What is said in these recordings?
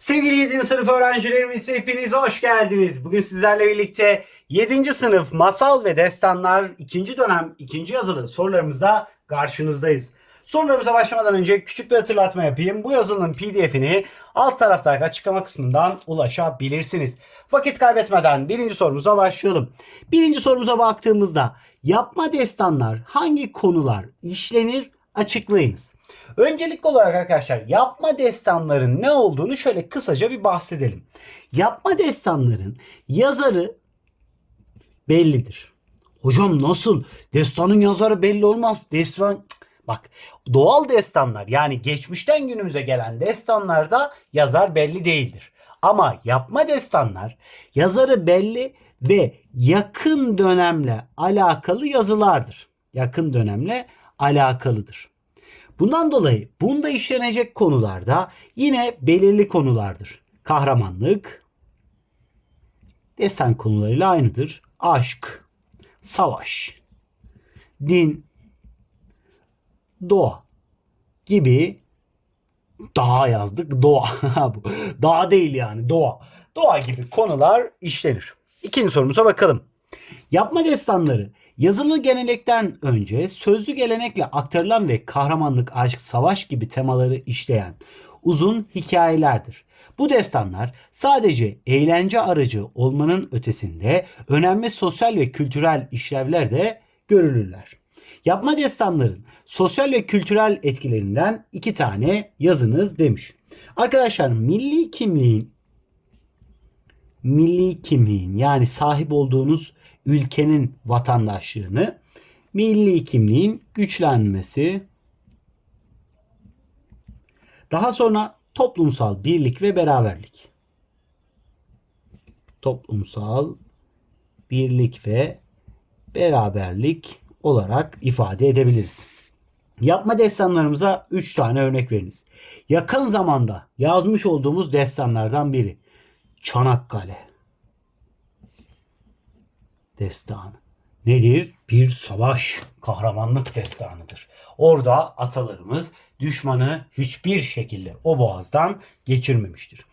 Sevgili 7. sınıf öğrencilerimiz hepiniz hoş geldiniz. Bugün sizlerle birlikte 7. sınıf masal ve destanlar 2. dönem 2. yazılı sorularımızda karşınızdayız. Sorularımıza başlamadan önce küçük bir hatırlatma yapayım. Bu yazının pdf'ini alt taraftaki açıklama kısmından ulaşabilirsiniz. Vakit kaybetmeden birinci sorumuza başlayalım. Birinci sorumuza baktığımızda yapma destanlar hangi konular işlenir açıklayınız. Öncelikli olarak arkadaşlar yapma destanların ne olduğunu şöyle kısaca bir bahsedelim. Yapma destanların yazarı bellidir. Hocam nasıl? Destanın yazarı belli olmaz. Destan Bak doğal destanlar yani geçmişten günümüze gelen destanlarda yazar belli değildir. Ama yapma destanlar yazarı belli ve yakın dönemle alakalı yazılardır. Yakın dönemle alakalıdır. Bundan dolayı bunda işlenecek konularda yine belirli konulardır. Kahramanlık, destan konularıyla aynıdır. Aşk, savaş, din, doğa gibi doğa yazdık. Doğa. Doğa değil yani doğa. Doğa gibi konular işlenir. İkinci sorumuza bakalım. Yapma destanları yazılı gelenekten önce sözlü gelenekle aktarılan ve kahramanlık, aşk, savaş gibi temaları işleyen uzun hikayelerdir. Bu destanlar sadece eğlence aracı olmanın ötesinde önemli sosyal ve kültürel işlevler de görülürler. Yapma destanların sosyal ve kültürel etkilerinden iki tane yazınız demiş. Arkadaşlar milli kimliğin milli kimliğin yani sahip olduğunuz ülkenin vatandaşlığını milli kimliğin güçlenmesi daha sonra toplumsal birlik ve beraberlik toplumsal birlik ve beraberlik olarak ifade edebiliriz. Yapma destanlarımıza 3 tane örnek veriniz. Yakın zamanda yazmış olduğumuz destanlardan biri. Çanakkale destanı. Nedir? Bir savaş, kahramanlık destanıdır. Orada atalarımız düşmanı hiçbir şekilde o boğazdan geçirmemiştir.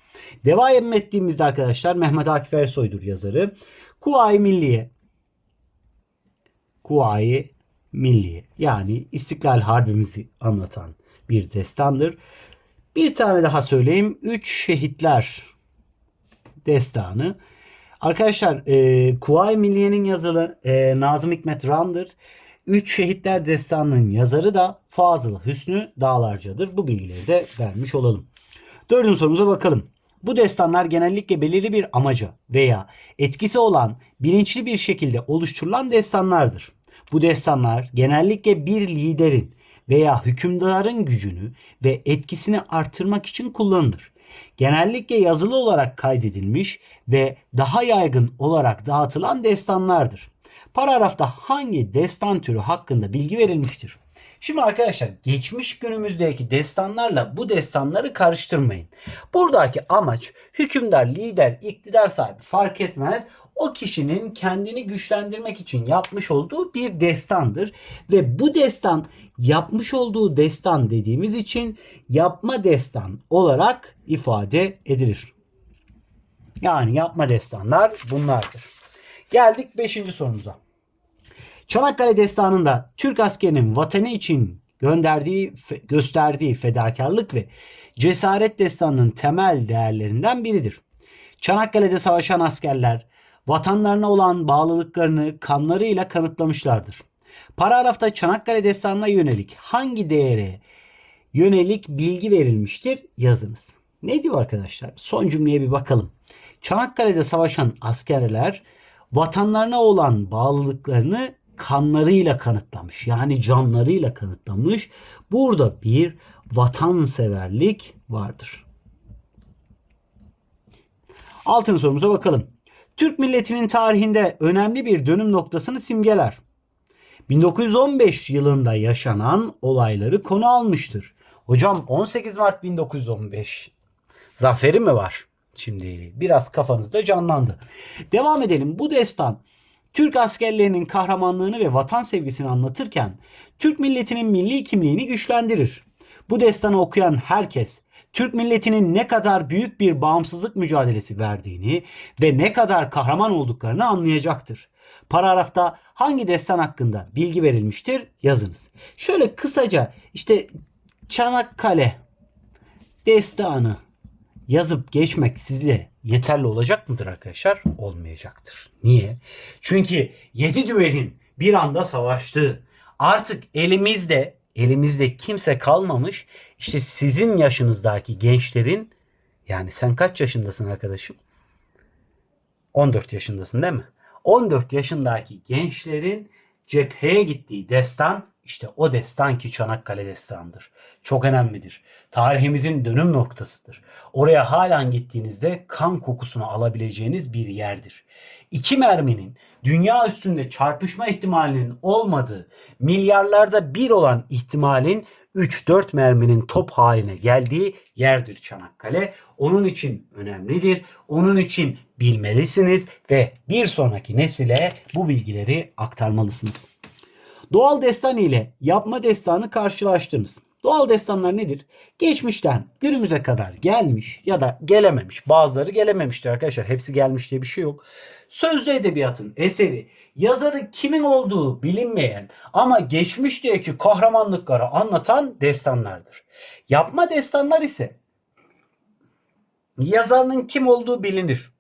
Devam ettiğimizde arkadaşlar Mehmet Akif Ersoy'dur yazarı. Kuvayi Milliye Kuvayi Milliye yani İstiklal Harbimizi anlatan bir destandır. Bir tane daha söyleyeyim. Üç Şehitler destanı. Arkadaşlar e, Kuvayi Milliye'nin yazarı e, Nazım Hikmet Ran'dır. Üç Şehitler Destanı'nın yazarı da Fazıl Hüsnü Dağlarca'dır. Bu bilgileri de vermiş olalım. Dördüncü sorumuza bakalım. Bu destanlar genellikle belirli bir amaca veya etkisi olan bilinçli bir şekilde oluşturulan destanlardır. Bu destanlar genellikle bir liderin veya hükümdarın gücünü ve etkisini artırmak için kullanılır. Genellikle yazılı olarak kaydedilmiş ve daha yaygın olarak dağıtılan destanlardır. Paragrafta hangi destan türü hakkında bilgi verilmiştir? Şimdi arkadaşlar geçmiş günümüzdeki destanlarla bu destanları karıştırmayın. Buradaki amaç hükümdar, lider, iktidar sahibi fark etmez o kişinin kendini güçlendirmek için yapmış olduğu bir destandır. Ve bu destan yapmış olduğu destan dediğimiz için yapma destan olarak ifade edilir. Yani yapma destanlar bunlardır. Geldik 5. sorumuza. Çanakkale Destanı'nda Türk askerinin vatanı için gönderdiği, gösterdiği fedakarlık ve cesaret destanının temel değerlerinden biridir. Çanakkale'de savaşan askerler vatanlarına olan bağlılıklarını kanlarıyla kanıtlamışlardır. Paragrafta Çanakkale Destanı'na yönelik hangi değere yönelik bilgi verilmiştir yazınız. Ne diyor arkadaşlar? Son cümleye bir bakalım. Çanakkale'de savaşan askerler vatanlarına olan bağlılıklarını kanlarıyla kanıtlamış. Yani canlarıyla kanıtlamış. Burada bir vatanseverlik vardır. Altın sorumuza bakalım. Türk milletinin tarihinde önemli bir dönüm noktasını simgeler. 1915 yılında yaşanan olayları konu almıştır. Hocam 18 Mart 1915 zaferi mi var? Şimdi biraz kafanızda canlandı. Devam edelim. Bu destan Türk askerlerinin kahramanlığını ve vatan sevgisini anlatırken Türk milletinin milli kimliğini güçlendirir. Bu destanı okuyan herkes Türk milletinin ne kadar büyük bir bağımsızlık mücadelesi verdiğini ve ne kadar kahraman olduklarını anlayacaktır. Paragrafta hangi destan hakkında bilgi verilmiştir yazınız. Şöyle kısaca işte Çanakkale destanı yazıp geçmek size yeterli olacak mıdır arkadaşlar? Olmayacaktır. Niye? Çünkü yedi düelin bir anda savaştığı artık elimizde elimizde kimse kalmamış. İşte sizin yaşınızdaki gençlerin yani sen kaç yaşındasın arkadaşım? 14 yaşındasın değil mi? 14 yaşındaki gençlerin cepheye gittiği destan işte o destan ki Çanakkale destanıdır. Çok önemlidir. Tarihimizin dönüm noktasıdır. Oraya halen gittiğinizde kan kokusunu alabileceğiniz bir yerdir. İki merminin dünya üstünde çarpışma ihtimalinin olmadığı, milyarlarda bir olan ihtimalin 3-4 merminin top haline geldiği yerdir Çanakkale. Onun için önemlidir. Onun için bilmelisiniz ve bir sonraki nesile bu bilgileri aktarmalısınız. Doğal destan ile yapma destanı karşılaştınız. Doğal destanlar nedir? Geçmişten günümüze kadar gelmiş ya da gelememiş. Bazıları gelememiştir arkadaşlar. Hepsi gelmiş diye bir şey yok. Sözlü edebiyatın eseri, yazarı kimin olduğu bilinmeyen ama geçmişteki kahramanlıkları anlatan destanlardır. Yapma destanlar ise yazarının kim olduğu bilinir.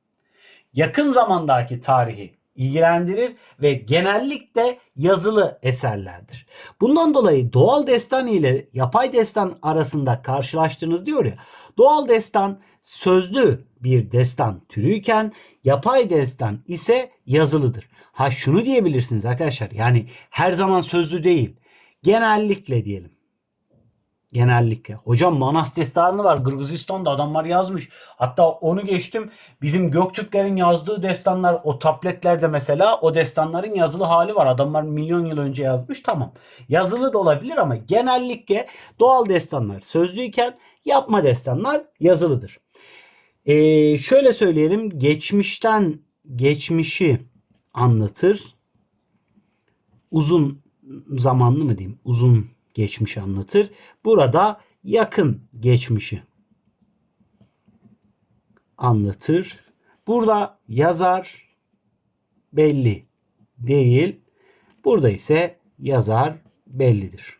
Yakın zamandaki tarihi ilgilendirir ve genellikle yazılı eserlerdir. Bundan dolayı doğal destan ile yapay destan arasında karşılaştığınız diyor ya. Doğal destan sözlü bir destan türüyken yapay destan ise yazılıdır. Ha şunu diyebilirsiniz arkadaşlar. Yani her zaman sözlü değil. Genellikle diyelim. Genellikle. Hocam Manas destanı var. Gırgızistan'da adamlar yazmış. Hatta onu geçtim. Bizim Göktürklerin yazdığı destanlar o tabletlerde mesela o destanların yazılı hali var. Adamlar milyon yıl önce yazmış. Tamam. Yazılı da olabilir ama genellikle doğal destanlar sözlüyken yapma destanlar yazılıdır. Ee, şöyle söyleyelim. Geçmişten geçmişi anlatır. Uzun zamanlı mı diyeyim? Uzun geçmişi anlatır. Burada yakın geçmişi anlatır. Burada yazar belli değil. Burada ise yazar bellidir.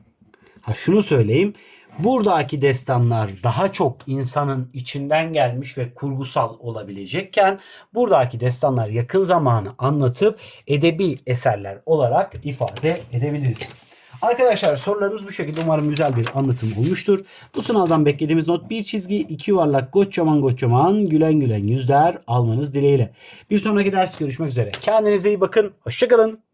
Ha şunu söyleyeyim. Buradaki destanlar daha çok insanın içinden gelmiş ve kurgusal olabilecekken buradaki destanlar yakın zamanı anlatıp edebi eserler olarak ifade edebiliriz. Arkadaşlar sorularımız bu şekilde. Umarım güzel bir anlatım olmuştur. Bu sınavdan beklediğimiz not bir çizgi, iki yuvarlak, kocaman kocaman, gülen gülen yüzler almanız dileğiyle. Bir sonraki ders görüşmek üzere. Kendinize iyi bakın. Hoşçakalın.